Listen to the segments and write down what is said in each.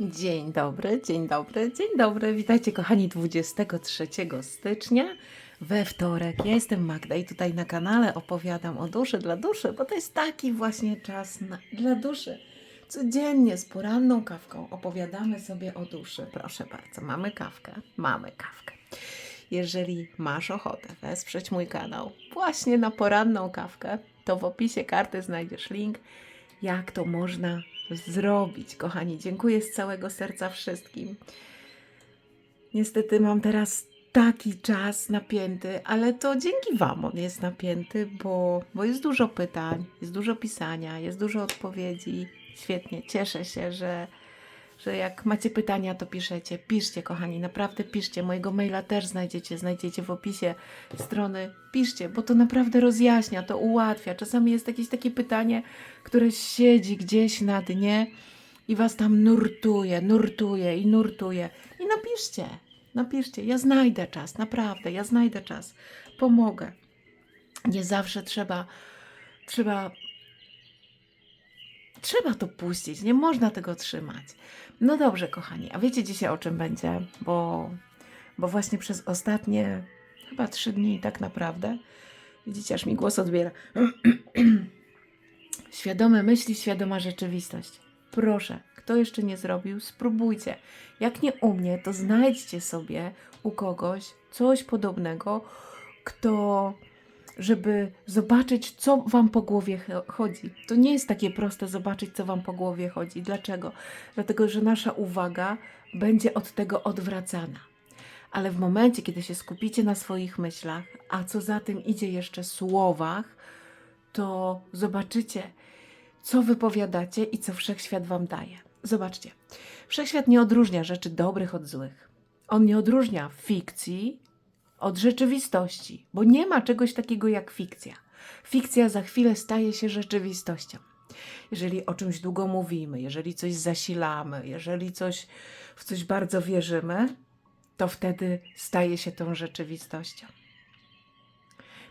Dzień dobry, dzień dobry, dzień dobry. Witajcie kochani 23 stycznia we wtorek. Ja jestem Magda i tutaj na kanale opowiadam o duszy dla duszy, bo to jest taki właśnie czas na, dla duszy. Codziennie z poranną kawką opowiadamy sobie o duszy. Proszę bardzo, mamy kawkę, mamy kawkę. Jeżeli masz ochotę wesprzeć mój kanał właśnie na poranną kawkę, to w opisie karty znajdziesz link, jak to można zrobić. Kochani, dziękuję z całego serca wszystkim. Niestety mam teraz taki czas napięty, ale to dzięki Wam on jest napięty, bo, bo jest dużo pytań, jest dużo pisania, jest dużo odpowiedzi. Świetnie, cieszę się, że, że jak macie pytania, to piszecie. Piszcie, kochani, naprawdę piszcie. Mojego maila też znajdziecie, znajdziecie w opisie strony. Piszcie, bo to naprawdę rozjaśnia, to ułatwia. Czasami jest jakieś takie pytanie, które siedzi gdzieś na dnie i was tam nurtuje, nurtuje i nurtuje. I napiszcie, napiszcie. Ja znajdę czas, naprawdę, ja znajdę czas. Pomogę. Nie zawsze trzeba, trzeba Trzeba to puścić, nie można tego trzymać. No dobrze, kochani, a wiecie dzisiaj o czym będzie? Bo, bo właśnie przez ostatnie chyba trzy dni tak naprawdę, widzicie, aż mi głos odbiera. Świadome myśli, świadoma rzeczywistość. Proszę, kto jeszcze nie zrobił, spróbujcie. Jak nie u mnie, to znajdźcie sobie u kogoś coś podobnego, kto żeby zobaczyć, co Wam po głowie cho- chodzi. To nie jest takie proste zobaczyć, co Wam po głowie chodzi. Dlaczego? Dlatego, że nasza uwaga będzie od tego odwracana. Ale w momencie, kiedy się skupicie na swoich myślach, a co za tym idzie jeszcze słowach, to zobaczycie, co wypowiadacie i co wszechświat Wam daje. Zobaczcie, wszechświat nie odróżnia rzeczy dobrych od złych. On nie odróżnia fikcji od rzeczywistości, bo nie ma czegoś takiego jak fikcja. Fikcja za chwilę staje się rzeczywistością. Jeżeli o czymś długo mówimy, jeżeli coś zasilamy, jeżeli coś, w coś bardzo wierzymy, to wtedy staje się tą rzeczywistością.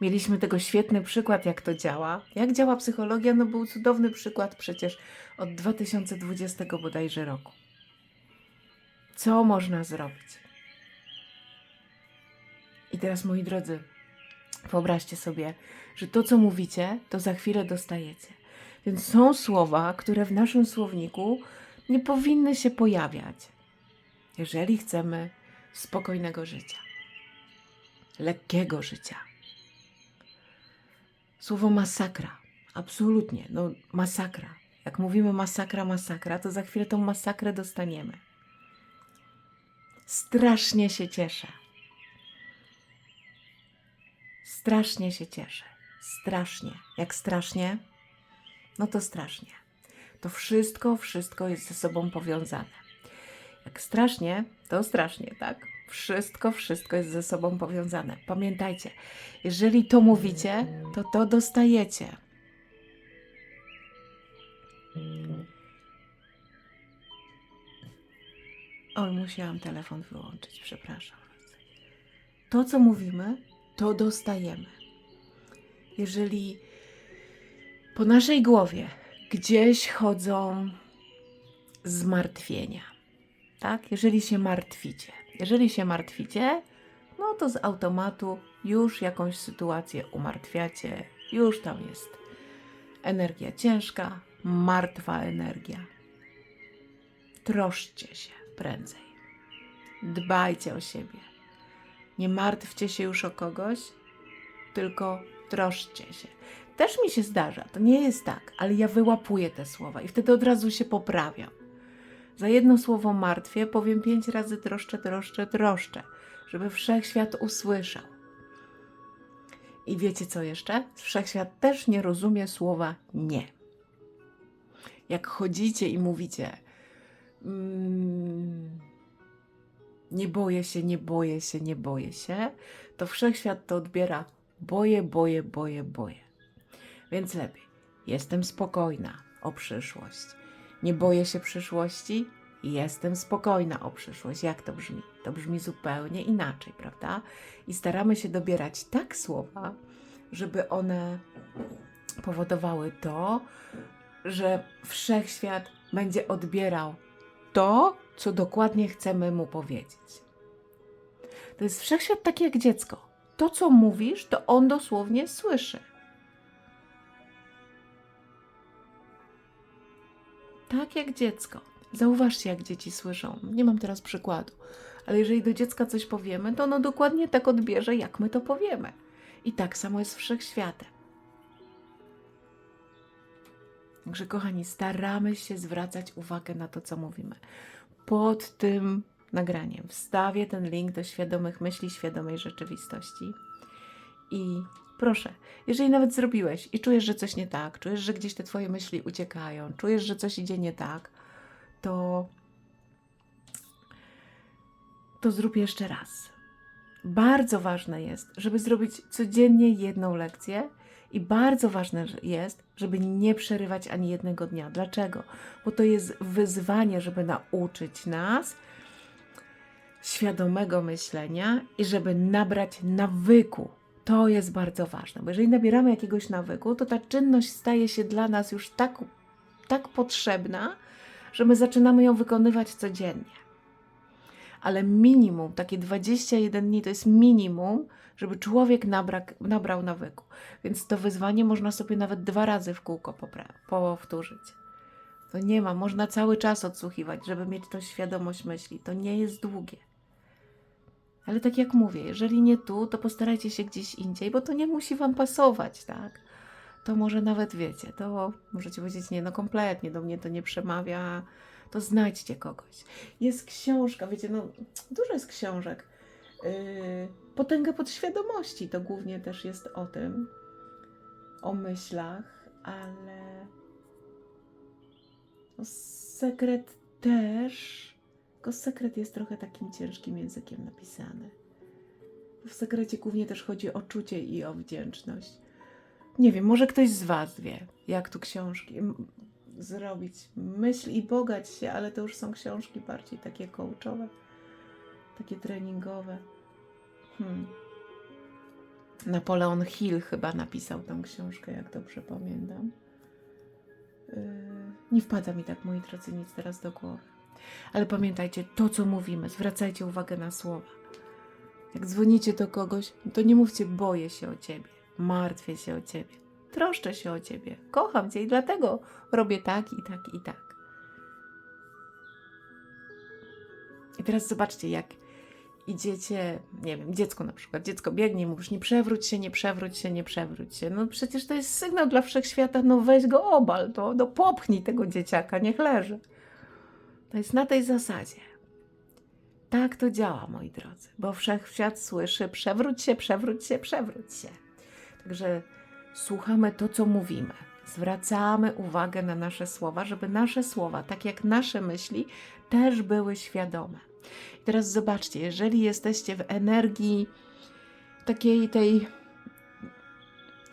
Mieliśmy tego świetny przykład, jak to działa. Jak działa psychologia? No był cudowny przykład przecież od 2020 bodajże roku. Co można zrobić? Teraz, moi drodzy, wyobraźcie sobie, że to, co mówicie, to za chwilę dostajecie. Więc są słowa, które w naszym słowniku nie powinny się pojawiać, jeżeli chcemy spokojnego życia, lekkiego życia. Słowo masakra, absolutnie, no masakra. Jak mówimy masakra, masakra, to za chwilę tą masakrę dostaniemy. Strasznie się cieszę. Strasznie się cieszę. Strasznie. Jak strasznie? No to strasznie. To wszystko, wszystko jest ze sobą powiązane. Jak strasznie, to strasznie, tak? Wszystko, wszystko jest ze sobą powiązane. Pamiętajcie, jeżeli to mówicie, to to dostajecie. Oj, musiałam telefon wyłączyć, przepraszam. To, co mówimy, to dostajemy. Jeżeli po naszej głowie gdzieś chodzą zmartwienia, tak? Jeżeli się martwicie, jeżeli się martwicie, no to z automatu już jakąś sytuację umartwiacie, już tam jest energia ciężka, martwa energia. Troszczcie się prędzej. Dbajcie o siebie. Nie martwcie się już o kogoś, tylko troszczcie się. Też mi się zdarza, to nie jest tak, ale ja wyłapuję te słowa i wtedy od razu się poprawiam. Za jedno słowo martwię powiem pięć razy troszczę, troszczę, troszczę, żeby wszechświat usłyszał. I wiecie co jeszcze? Wszechświat też nie rozumie słowa nie. Jak chodzicie i mówicie, mm, nie boję się, nie boję się, nie boję się, to wszechświat to odbiera boję, boję, boję, boję. Więc lepiej. Jestem spokojna o przyszłość. Nie boję się przyszłości, jestem spokojna o przyszłość. Jak to brzmi? To brzmi zupełnie inaczej, prawda? I staramy się dobierać tak słowa, żeby one powodowały to, że wszechświat będzie odbierał to, co dokładnie chcemy mu powiedzieć. To jest wszechświat taki jak dziecko. To, co mówisz, to on dosłownie słyszy. Tak jak dziecko. Zauważcie, jak dzieci słyszą. Nie mam teraz przykładu, ale jeżeli do dziecka coś powiemy, to ono dokładnie tak odbierze, jak my to powiemy. I tak samo jest wszechświatem. Także, kochani, staramy się zwracać uwagę na to, co mówimy. Pod tym nagraniem wstawię ten link do świadomych myśli, świadomej rzeczywistości. I proszę, jeżeli nawet zrobiłeś i czujesz, że coś nie tak, czujesz, że gdzieś te twoje myśli uciekają, czujesz, że coś idzie nie tak, to to zrób jeszcze raz. Bardzo ważne jest, żeby zrobić codziennie jedną lekcję i bardzo ważne jest, żeby nie przerywać ani jednego dnia. Dlaczego? Bo to jest wyzwanie, żeby nauczyć nas świadomego myślenia i żeby nabrać nawyku. To jest bardzo ważne, bo jeżeli nabieramy jakiegoś nawyku, to ta czynność staje się dla nas już tak, tak potrzebna, że my zaczynamy ją wykonywać codziennie. Ale minimum, takie 21 dni to jest minimum, żeby człowiek nabra, nabrał nawyku. Więc to wyzwanie można sobie nawet dwa razy w kółko powtórzyć. To nie ma, można cały czas odsłuchiwać, żeby mieć tą świadomość myśli. To nie jest długie. Ale tak jak mówię, jeżeli nie tu, to postarajcie się gdzieś indziej, bo to nie musi Wam pasować, tak? To może nawet wiecie, to możecie powiedzieć, nie, no kompletnie do mnie to nie przemawia, to znajdźcie kogoś. Jest książka, wiecie, no dużo jest książek. Yy, Potęga podświadomości to głównie też jest o tym, o myślach, ale o sekret też. Tylko sekret jest trochę takim ciężkim językiem napisany. W sekrecie głównie też chodzi o czucie i o wdzięczność. Nie wiem, może ktoś z Was wie, jak tu książki zrobić. Myśl i bogać się, ale to już są książki bardziej takie coachowe, takie treningowe. Hmm. Napoleon Hill chyba napisał tą książkę, jak dobrze pamiętam. Yy, nie wpada mi tak, moi drodzy, nic teraz do głowy. Ale pamiętajcie, to co mówimy, zwracajcie uwagę na słowa. Jak dzwonicie do kogoś, to nie mówcie boję się o ciebie, martwię się o ciebie, troszczę się o ciebie, kocham cię i dlatego robię tak i tak i tak. I teraz zobaczcie, jak idziecie, nie wiem, dziecko na przykład, dziecko biegnie i mówisz, nie przewróć się, nie przewróć się, nie przewróć się. No przecież to jest sygnał dla wszechświata, no weź go obal, to no popchnij tego dzieciaka, niech leży. To jest na tej zasadzie. Tak to działa, moi drodzy, bo wszechświat słyszy przewróć się, przewróć się, przewróć się. Także słuchamy to, co mówimy. Zwracamy uwagę na nasze słowa, żeby nasze słowa, tak jak nasze myśli, też były świadome. I teraz zobaczcie, jeżeli jesteście w energii takiej tej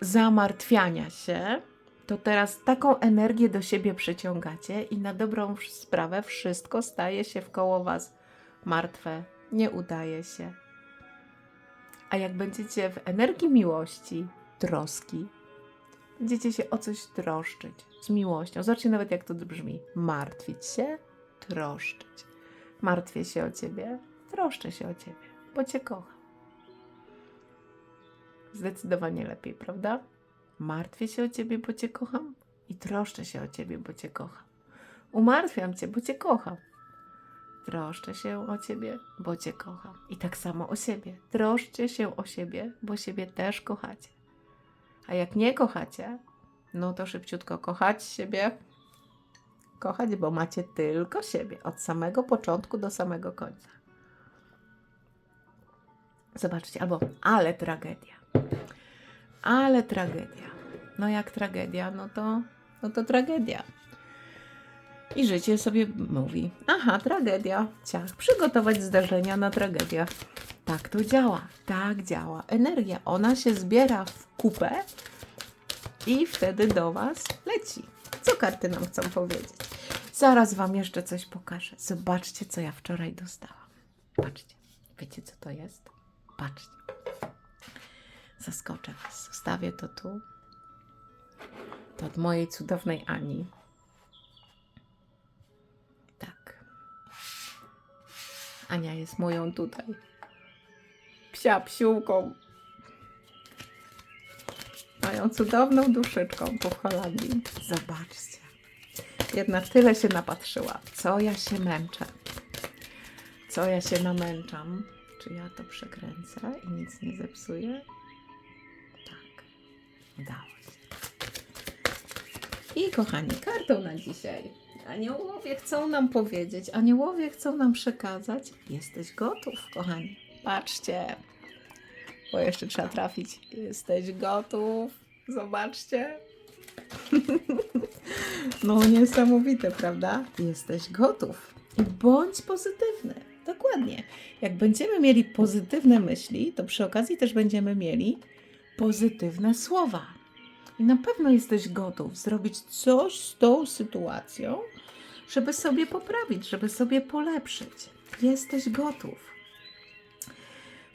zamartwiania się, to teraz taką energię do siebie przyciągacie i na dobrą sprawę wszystko staje się wkoło Was martwe, nie udaje się. A jak będziecie w energii miłości, troski, będziecie się o coś troszczyć z miłością. Zobaczcie nawet, jak to brzmi. Martwić się, troszczyć. Martwię się o ciebie, troszczę się o ciebie, bo cię kocham. Zdecydowanie lepiej, prawda? Martwię się o ciebie, bo cię kocham i troszczę się o ciebie, bo cię kocham. Umartwiam cię, bo cię kocham. Troszczę się o ciebie, bo cię kocham. I tak samo o siebie. Troszcie się o siebie, bo siebie też kochacie. A jak nie kochacie, no to szybciutko kochać siebie. Kochać, bo macie tylko siebie. Od samego początku do samego końca. Zobaczcie, albo ale tragedia. Ale tragedia. No jak tragedia, no to, no to tragedia. I życie sobie mówi, aha, tragedia, ciach, przygotować zdarzenia na tragedię. Tak to działa, tak działa energia. Ona się zbiera w kupę i wtedy do Was leci. Co karty nam chcą powiedzieć? Zaraz Wam jeszcze coś pokażę. Zobaczcie, co ja wczoraj dostałam. Patrzcie, wiecie co to jest? Patrzcie. Zaskoczę Was. Zostawię to tu. To od mojej cudownej Ani. Tak. Ania jest moją tutaj psia psiółką. Moją cudowną duszyczką po Holandii. Zobaczcie. Jedna tyle się napatrzyła. Co ja się męczę. Co ja się namęczam. Czy ja to przekręcę i nic nie zepsuję? Tak. Udało się. I kochani, kartą na dzisiaj. Aniołowie chcą nam powiedzieć, aniołowie chcą nam przekazać. Jesteś gotów, kochani. Patrzcie. Bo jeszcze trzeba trafić. Jesteś gotów. Zobaczcie. No niesamowite, prawda? Jesteś gotów. I bądź pozytywny. Dokładnie. Jak będziemy mieli pozytywne myśli, to przy okazji też będziemy mieli pozytywne słowa. I na pewno jesteś gotów zrobić coś z tą sytuacją, żeby sobie poprawić, żeby sobie polepszyć. Jesteś gotów.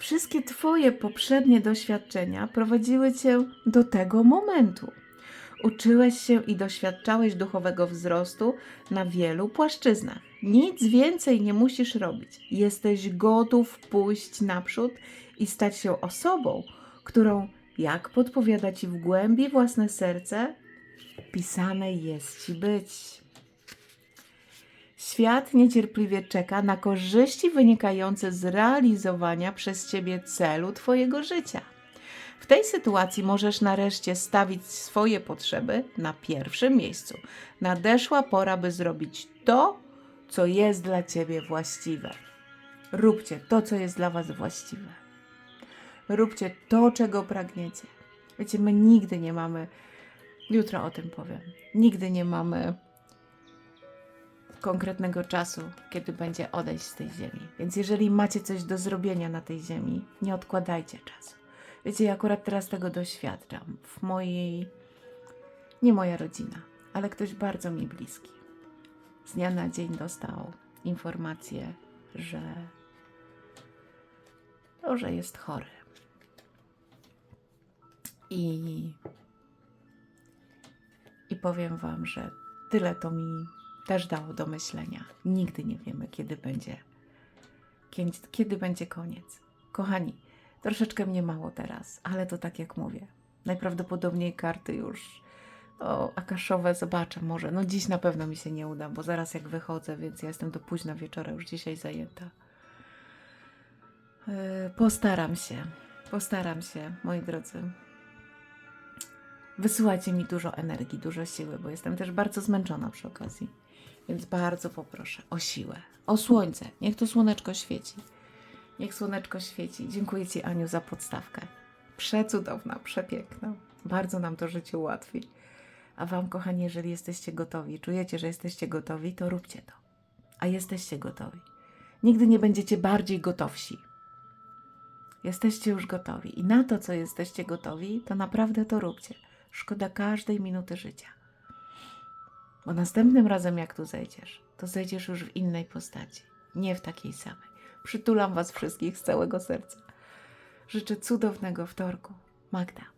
Wszystkie Twoje poprzednie doświadczenia prowadziły Cię do tego momentu. Uczyłeś się i doświadczałeś duchowego wzrostu na wielu płaszczyznach. Nic więcej nie musisz robić. Jesteś gotów pójść naprzód i stać się osobą, którą, jak podpowiada Ci w głębi własne serce, pisane jest Ci być. Świat niecierpliwie czeka na korzyści wynikające z realizowania przez Ciebie celu Twojego życia. W tej sytuacji możesz nareszcie stawić swoje potrzeby na pierwszym miejscu. Nadeszła pora, by zrobić to, co jest dla Ciebie właściwe. Róbcie to, co jest dla Was właściwe. Róbcie to, czego pragniecie. Wiecie, my nigdy nie mamy, jutro o tym powiem, nigdy nie mamy konkretnego czasu, kiedy będzie odejść z tej ziemi. Więc jeżeli macie coś do zrobienia na tej ziemi, nie odkładajcie czasu. Wiecie, ja akurat teraz tego doświadczam. W mojej, nie moja rodzina, ale ktoś bardzo mi bliski. Z dnia na dzień dostał informację, że, no, że jest chory. I, I powiem Wam, że tyle to mi też dało do myślenia. Nigdy nie wiemy, kiedy będzie, kiedy, będzie koniec. Kochani, troszeczkę mnie mało teraz, ale to tak jak mówię. Najprawdopodobniej karty już o, akaszowe zobaczę może. No dziś na pewno mi się nie uda, bo zaraz jak wychodzę, więc ja jestem do późna wieczora już dzisiaj zajęta. Yy, Postaram się, postaram się, moi drodzy. Wysyłajcie mi dużo energii, dużo siły, bo jestem też bardzo zmęczona przy okazji. Więc bardzo poproszę o siłę, o słońce. Niech to słoneczko świeci. Niech słoneczko świeci. Dziękuję Ci, Aniu, za podstawkę. Przecudowna, przepiękna. Bardzo nam to życie ułatwi. A Wam, kochani, jeżeli jesteście gotowi, czujecie, że jesteście gotowi, to róbcie to. A jesteście gotowi. Nigdy nie będziecie bardziej gotowsi. Jesteście już gotowi. I na to, co jesteście gotowi, to naprawdę to róbcie. Szkoda każdej minuty życia. Bo następnym razem, jak tu zejdziesz, to zejdziesz już w innej postaci, nie w takiej samej. Przytulam Was wszystkich z całego serca. Życzę cudownego wtorku. Magda.